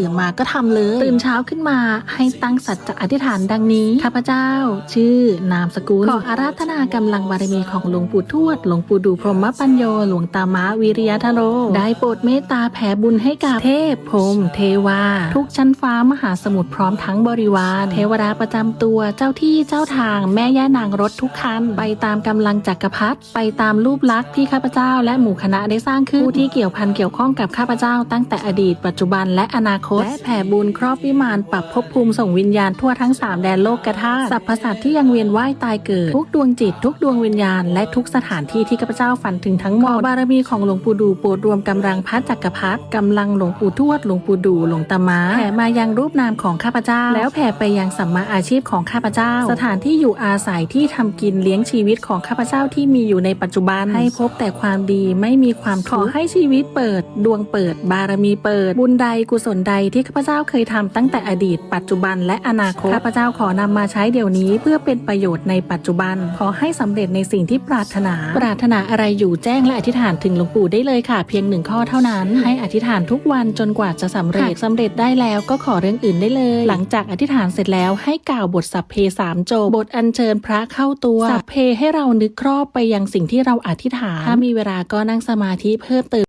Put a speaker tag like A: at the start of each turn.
A: ตื่นมาก็ทำเลย ตื่นเช้าขึ้นมาให้ตั้งสัจจะอธิษฐานดังนี้ ข้าพเจ้า ชื่อนามสกุล ขออาราธนากำลังบารมีของหลวงปู่ทวด หลวงปู่ดูพรหมปัญโย หลวงตามะวิริยทโร ได้โปรดเมตตาแผ่บุญให้กับเทพพรมเทวา ทุกชั้นฟ้ามหาสมุทรพร้อมทั้งบริวาร เทวดาประจำตัว เจ้าที่เจ้าทาง แม่ย่านางรถทุกคัน ไปตามกำลังจักรพรรดิ ไปตามรูปลักษณ์ที่ข้าพเจ้าและหมู่คณะได้สร้างขึ้น ผู้ที่เกี่ยวพันเกี่ยวข้องกับข้าพเจ้าตั้งแต่อดีต ปัจจุบันและอนาคตและแผ่บุญครอบวิมานปรับภพภูมิส่งวิญญาณทั่วทั้งสามแดนโลกธาตุสรรพสัตว์ที่ยังเวียนว่ายตายเกิด ทุกดวงจิต ทุกดวงวิญญาณ และทุกสถานที่ที่ข้าพเจ้าฝันถึงทั้งหมดบารมีของหลวงปู่ดูโปรดรวมกำลังพระจักรพรรดิกำลังหลวงปู่ทวดหลวงปู่ดูหลวงตามาแผ่มายังรูปนามของข้าพเจ้า แล้วแผ่ไปยังสัมมาอาชีพของข้าพเจ้า สถานที่อยู่อาศัยที่ทำกินเลี้ยงชีวิตของข้าพเจ้าที่มีอยู่ในปัจจุบันให้พบแต่ความดีไม่มีความทุกข์ขอให้ชีวิตเปิด ดวงเปิด บารมีเปิด บุญใดกุศลใดที่ข้าพเจ้าเคยทำตั้งแต่อดีต ปัจจุบันและอนาคตข้าพเจ้าขอนำมาใช้เดี๋ยวนี้ เพื่อเป็นประโยชน์ในปัจจุบัน ขอให้สำเร็จในสิ่งที่ปรารถนา ปรารถนาอะไรอยู่แจ้งและอธิษฐานถึงหลวงปู่ได้เลยค่ะ เพียงหนึ่งข้อเท่านั้น ให้อธิษฐานทุกวันจนกว่าจะสำเร็จหากสำเร็จได้แล้วก็ขอเรื่องอื่นได้เลย หลังจากอธิษฐานเสร็จแล้วให้กล่าวบทสัพเพสามจบบทอัญเชิญพระเข้าตัวสัพเพให้เรานึกครอบไปยังสิ่งที่เราอธิษฐาน ถ้ามีเวลาก็นั่งสมาธิเพิ่มเติม